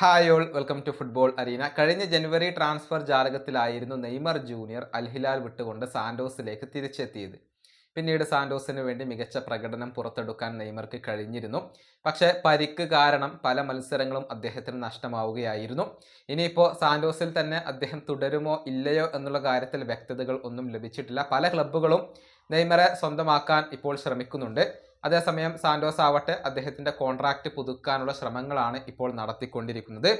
Hi all welcome to football arena കഴിഞ്ഞ ജനുവരി transfer ജാലകത്തിലായിരുന്നു നെയ്മർ ജൂനിയർ അൽഹിലാൽ വിട്ടുകൊണ്ട് സാന്റോസിലേക്ക് തിരിച്ചെത്തിയത്. പിന്നീട് സാന്റോസിന് വേണ്ടി മികച്ച പ്രകടനം പുറത്തെടുക്കാൻ നെയ്മർക്ക് കഴിഞ്ഞിരുന്നു. പക്ഷേ പരിക്ക് കാരണം പല മത്സരങ്ങളും അദ്ദേഹത്തിന് നഷ്ടമാവുകയായിരുന്നു. ഇനിയിപ്പോൾ സാന്റോസിൽ തന്നെ അദ്ദേഹം തുടരുമോ ഇല്ലയോ എന്നുള്ള കാര്യത്തിൽ വ്യക്തതകൾ ഒന്നും ലഭിച്ചിട്ടില്ല. പല ക്ലബ്ബുകളും നെയ്മറെ സ്വന്തമാക്കാൻ ഇപ്പോൾ ശ്രമിക്കുന്നുണ്ട്. അതേസമയം സാന്റോസ് ആവട്ടെ അദ്ദേഹത്തിന്റെ കോൺട്രാക്റ്റ് പുതുക്കാനുള്ള ശ്രമങ്ങളാണ് ഇപ്പോൾ നടത്തിക്കൊണ്ടിരിക്കുന്നത്.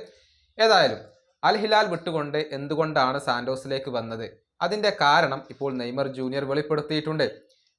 ഏതായാലും അൽ ഹിലാൽ വിട്ടുകൊണ്ട് എന്തുകൊണ്ടാണ് സാന്റോസിലേക്ക് വന്നത്? അതിന്റെ കാരണം ഇപ്പോൾ നെയ്മർ ജൂനിയർ വെളിപ്പെടുത്തിയിട്ടുണ്ട്.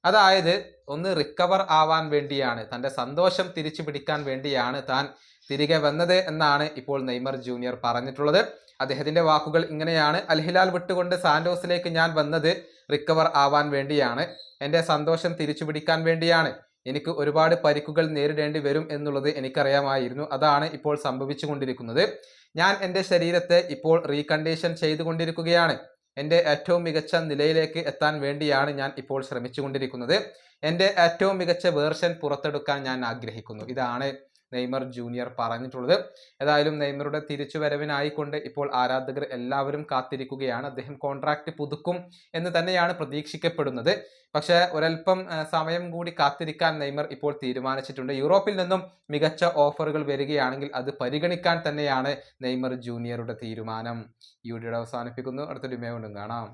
അതായത് ഒന്ന് റിക്കവർ ആവാൻ വേണ്ടിയാണ് തന്റെ സന്തോഷം തിരിച്ചു പിടിക്കാൻ വേണ്ടിയാണ് താൻ തിരികെ വന്നത് എന്നാണ് ഇപ്പോൾ നെയ്മർ ജൂനിയർ പറഞ്ഞിട്ടുള്ളത്. അദ്ദേഹത്തിന്റെ വാക്കുകൾ ഇങ്ങനെയാണ്. അൽഹിലാൽ വിട്ടുകൊണ്ട് സാന്റോസിലേക്ക് ഞാൻ വന്നത് റിക്കവർ ആവാൻ വേണ്ടിയാണ്. എന്റെ സന്തോഷം തിരിച്ചു പിടിക്കാൻ വേണ്ടിയാണ്. എനിക്ക് ഒരുപാട് പരിക്കുകൾ നേരിടേണ്ടി വരും എന്നുള്ളത് എനിക്കറിയാമായിരുന്നു. അതാണ് ഇപ്പോൾ സംഭവിച്ചുകൊണ്ടിരിക്കുന്നത്. ഞാൻ എന്റെ ശരീരത്തെ ഇപ്പോൾ റീകണ്ടീഷൻ ചെയ്തുകൊണ്ടിരിക്കുകയാണ്. എന്റെ ഏറ്റവും മികച്ച നിലയിലേക്ക് എത്താൻ വേണ്ടിയാണ് ഞാൻ ഇപ്പോൾ ശ്രമിച്ചുകൊണ്ടിരിക്കുന്നത്. എന്റെ ഏറ്റവും മികച്ച വേർഷൻ പുറത്തെടുക്കാൻ ഞാൻ ആഗ്രഹിക്കുന്നു. ഇതാണ് നെയ്മർ ജൂനിയർ പറഞ്ഞിട്ടുള്ളത്. ഏതായാലും നെയ്മറുടെ തിരിച്ചു തിരിച്ചുവരവിനായിക്കൊണ്ട് ഇപ്പോൾ ആരാധകർ എല്ലാവരും കാത്തിരിക്കുകയാണ്. അദ്ദേഹം കോൺട്രാക്ട് പുതുക്കും എന്ന് തന്നെയാണ് പ്രതീക്ഷിക്കപ്പെടുന്നത്. പക്ഷെ ഒരൽപ്പം സമയം കൂടി കാത്തിരിക്കാൻ നെയ്മർ ഇപ്പോൾ തീരുമാനിച്ചിട്ടുണ്ട്. യൂറോപ്പിൽ നിന്നും മികച്ച ഓഫറുകൾ വരികയാണെങ്കിൽ അത് പരിഗണിക്കാൻ തന്നെയാണ് നെയ്മർ ജൂനിയറുടെ തീരുമാനം. ഈ വീഡിയോ അവസാനിപ്പിക്കുന്നു. അടുത്തൊരു മേ കൊണ്ടും കാണാം.